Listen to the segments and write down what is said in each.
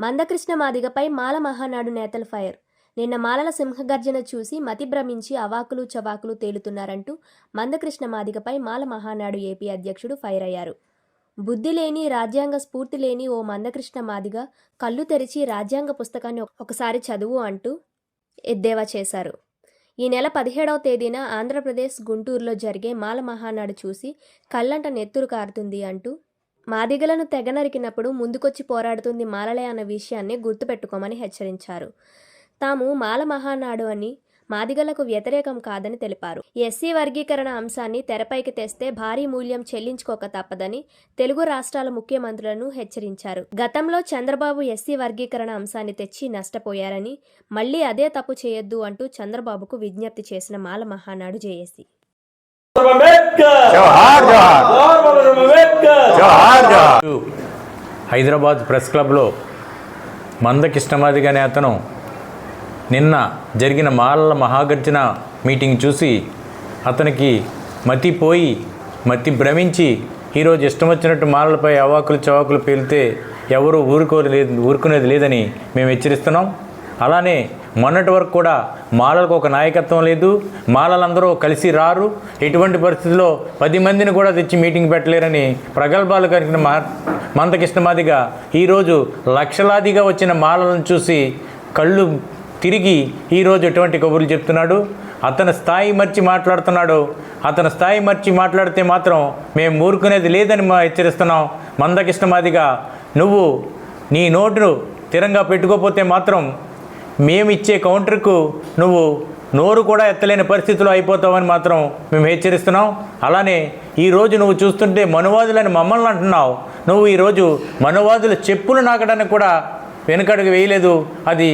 మందకృష్ణ మాదిగపై మాల మహానాడు నేతల ఫైర్. నిన్న మాలల సింహగర్జన చూసి మతి భ్రమించి అవాకులు చవాకులు తేలుతున్నారంటూ మందకృష్ణ మాదిగపై మాల మహానాడు ఏపీ అధ్యక్షుడు ఫైర్ అయ్యారు. బుద్ధి లేని రాజ్యాంగ స్ఫూర్తి లేని ఓ మందకృష్ణ మాదిగ కళ్ళు తెరిచి రాజ్యాంగ పుస్తకాన్ని ఒకసారి చదువు అంటూ ఎద్దేవా చేశారు. ఈ నెల పదిహేడవ తేదీన ఆంధ్రప్రదేశ్ గుంటూరులో జరిగే మాల మహానాడు చూసి కళ్ళంట నెత్తురు కారుతుంది అంటూ మాదిగలను తెగనరికినప్పుడు ముందుకొచ్చి పోరాడుతుంది మాలలే అన్న విషయాన్ని గుర్తుపెట్టుకోమని హెచ్చరించారు. తాము మాల మహానాడు అని మాదిగలకు వ్యతిరేకం కాదని తెలిపారు. ఎస్సీ వర్గీకరణ అంశాన్ని తెరపైకి తెస్తే భారీ మూల్యం చెల్లించుకోక తప్పదని తెలుగు రాష్ట్రాల ముఖ్యమంత్రులను హెచ్చరించారు. గతంలో చంద్రబాబు ఎస్సీ వర్గీకరణ అంశాన్ని తెచ్చి నష్టపోయారని మళ్ళీ అదే తప్పు చేయొద్దు అంటూ చంద్రబాబుకు విజ్ఞప్తి చేసిన మాల మహానాడు జేఏసీ. హైదరాబాద్ ప్రెస్ క్లబ్లో మందకృష్ణమాదిగ అనే అతను నిన్న జరిగిన మాలల మహాగర్జన మీటింగ్ చూసి అతనికి మతి పోయి మతి భ్రమించి ఈరోజు ఇష్టం వచ్చినట్టు మాలలపై అవాకులు చవాకులు పేలితే ఎవరూ ఊరుకోలేదు ఊరుకునేది లేదని మేము హెచ్చరిస్తున్నాం. అలానే మొన్నటి వరకు కూడా మాలలకు ఒక నాయకత్వం లేదు. మాలలందరూ కలిసి రారు. ఎటువంటి పరిస్థితుల్లో పది మందిని కూడా తెచ్చి మీటింగ్ పెట్టలేరని ప్రగల్భాలు కలిగిన మా మందకృష్ణమాదిగా ఈరోజు లక్షలాదిగా వచ్చిన మాలలను చూసి కళ్ళు తిరిగి ఈరోజు ఎటువంటి కబుర్లు చెప్తున్నాడు? అతని స్థాయి మర్చి మాట్లాడుతున్నాడు. అతని స్థాయి మర్చి మాట్లాడితే మాత్రం మేము ఊరుకునేది లేదని మా హెచ్చరిస్తున్నాం. మందకృష్ణమాదిగా నువ్వు నీ నోటును స్థిరంగా పెట్టుకోకపోతే మాత్రం మేము ఇచ్చే కౌంటర్కు నువ్వు నోరు కూడా ఎత్తలేని పరిస్థితిలో అయిపోతావని మాత్రం మేము హెచ్చరిస్తున్నాం. అలానే ఈరోజు నువ్వు చూస్తుంటే మనువాదులని మమ్మల్ని అంటున్నావు. నువ్వు ఈరోజు మనువాదుల చెప్పులు నాకడానికి కూడా వెనుకడుగు వేయలేదు. అది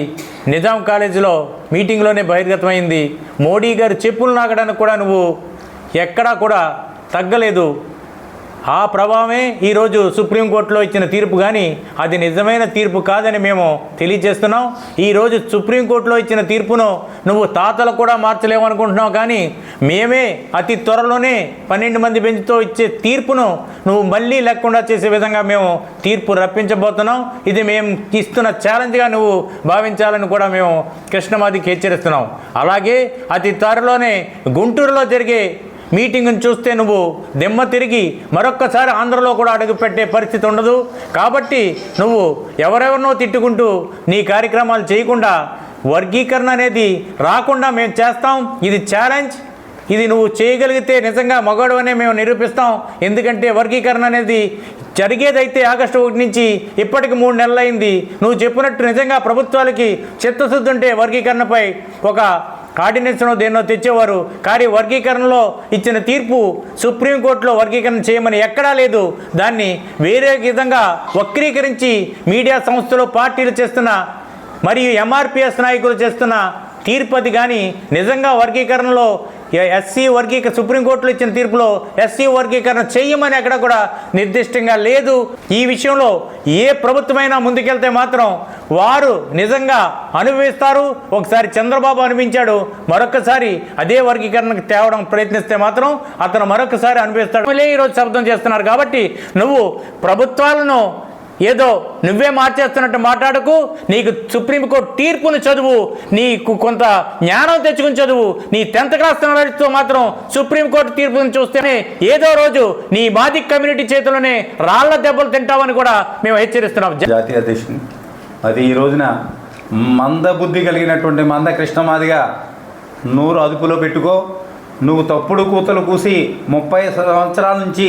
నిజాం కాలేజీలో మీటింగ్లోనే బహిర్గతమైంది. మోడీ గారు చెప్పులు నాకడానికి కూడా నువ్వు ఎక్కడా కూడా తగ్గలేదు. ఆ ప్రభావమే ఈరోజు సుప్రీంకోర్టులో ఇచ్చిన తీర్పు కానీ అది నిజమైన తీర్పు కాదని మేము తెలియజేస్తున్నాం. ఈరోజు సుప్రీంకోర్టులో ఇచ్చిన తీర్పును నువ్వు తాతలు కూడా మార్చలేవనుకుంటున్నావు కానీ మేమే అతి త్వరలోనే పన్నెండు మంది బెంచ్తో ఇచ్చే తీర్పును నువ్వు మళ్ళీ లేకుండా చేసే విధంగా మేము తీర్పు రప్పించబోతున్నాం. ఇది మేము ఇస్తున్న ఛాలెంజ్గా నువ్వు భావించాలని కూడా మేము కృష్ణమాదికి హెచ్చరిస్తున్నాం. అలాగే అతి త్వరలోనే గుంటూరులో జరిగే మీటింగ్ను చూస్తే నువ్వు దిమ్మ తిరిగి మరొక్కసారి ఆంధ్రలో కూడా అడుగుపెట్టే పరిస్థితి ఉండదు. కాబట్టి నువ్వు ఎవరెవరినో తిట్టుకుంటూ నీ కార్యక్రమాలు చేయకుండా వర్గీకరణ అనేది రాకుండా మేము చేస్తాం. ఇది ఛాలెంజ్ ఇది నువ్వు చేయగలిగితే నిజంగా మగవాడు అనే మేము నిరూపిస్తాం. ఎందుకంటే వర్గీకరణ అనేది జరిగేదైతే ఆగస్టు ఒకటి నుంచి ఇప్పటికి మూడు నెలలైంది. నువ్వు చెప్పినట్టు నిజంగా ప్రభుత్వాలకి చిత్తశుద్ధి ఉంటే వర్గీకరణపై ఒక ఆర్డినెన్స్నో దేన్నో తెచ్చేవారు. కానీ వర్గీకరణలో ఇచ్చిన తీర్పు సుప్రీంకోర్టులో వర్గీకరణ చేయమని ఎక్కడా లేదు. దాన్ని వేరే విధంగా వక్రీకరించి మీడియా సంస్థలు పార్టీలు చేస్తున్న మరియు ఎంఆర్పిఎస్ నాయకులు చేస్తున్న తీర్పు అది కానీ నిజంగా వర్గీకరణలో ఎస్సీ వర్గీకరణ సుప్రీంకోర్టులో ఇచ్చిన తీర్పులో ఎస్సీ వర్గీకరణ చేయమని అక్కడ కూడా నిర్దిష్టంగా లేదు. ఈ విషయంలో ఏ ప్రభుత్వమైనా ముందుకెళ్తే మాత్రం వారు నిజంగా అనుభవిస్తారు. ఒకసారి చంద్రబాబు అనిపించాడు మరొకసారి అదే వర్గీకరణకు తేవడం ప్రయత్నిస్తే మాత్రం అతను మరొకసారి అనుభవిస్తాడు. మళ్ళీ ఈరోజు శబ్దం చేస్తున్నారు కాబట్టి నువ్వు ప్రభుత్వాలను ఏదో నువ్వే మార్చేస్తున్నట్టు మాట్లాడకు నీకు సుప్రీంకోర్టు తీర్పును చదువు నీకు కొంత జ్ఞానం తెచ్చుకుని చదువు నీ టెన్త్ క్లాస్ నాలెడ్జ్తో మాత్రం సుప్రీంకోర్టు తీర్పును చూస్తేనే ఏదో రోజు నీ బాధిక్ కమ్యూనిటీ చేతిలోనే రాళ్ళ దెబ్బలు తింటావని కూడా మేము హెచ్చరిస్తున్నాం. జాతీయ అధ్యక్షుని అది ఈ రోజున మందబుద్ధి కలిగినటువంటి మంద కృష్ణమాదిగా నూరు అదుపులో పెట్టుకో నువ్వు తప్పుడు కూతలు కూసి ముప్పై సంవత్సరాల నుంచి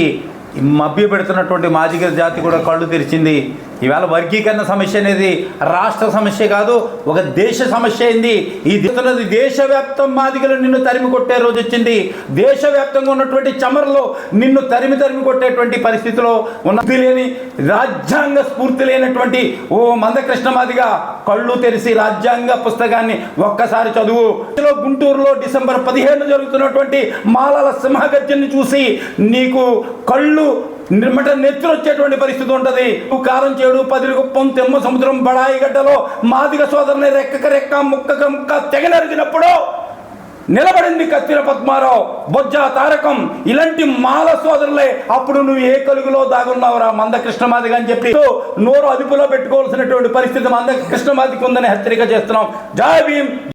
మభ్య పెడుతున్నటువంటి మాదిగ జాతి కూడా కళ్ళు తెరిచింది. ఈవేళ వర్గీకరణ సమస్య అనేది రాష్ట్ర సమస్య కాదు ఒక దేశ సమస్య అయింది. ఈ దేశంలో దేశవ్యాప్తం మాదిగలు నిన్ను తరిమి కొట్టే రోజు వచ్చింది. దేశవ్యాప్తంగా ఉన్నటువంటి చమరలో నిన్ను తరిమి తరిమి కొట్టేటువంటి పరిస్థితిలో ఉన్న లేని రాజ్యాంగ స్ఫూర్తి లేనటువంటి ఓ మందకృష్ణ మాదిగా కళ్ళు తెరిచి రాజ్యాంగ పుస్తకాన్ని ఒక్కసారి చదువు. గుంటూరులో డిసెంబర్ పదిహేను జరుగుతున్నటువంటి మాలల సింహగర్జన్ని చూసి నీకు కళ్ళు నిర్మట నెత్తులు వచ్చేటువంటి పరిస్థితి ఉంటుంది. కారం చేడు పది గొప్పం తెమ్మ సముద్రం బడాయి గడ్డలో మాదిగ సోదరుని రెక్కక రెక్క ముక్కక ముక్క తెగ నరికినప్పుడు నిలబడింది కత్తిర పద్మారావు. బొజ్జ తారకం ఇలాంటి మాల సోదరులే. అప్పుడు నువ్వు ఏ కలుగులో దాగున్నావురా మంద కృష్ణమాదిగ అని చెప్పి నోరు అదుపులో పెట్టుకోవాల్సినటువంటి పరిస్థితి మంద కృష్ణమాదికి ఉందని హెచ్చరిక చేస్తున్నాం. జై భీమ్!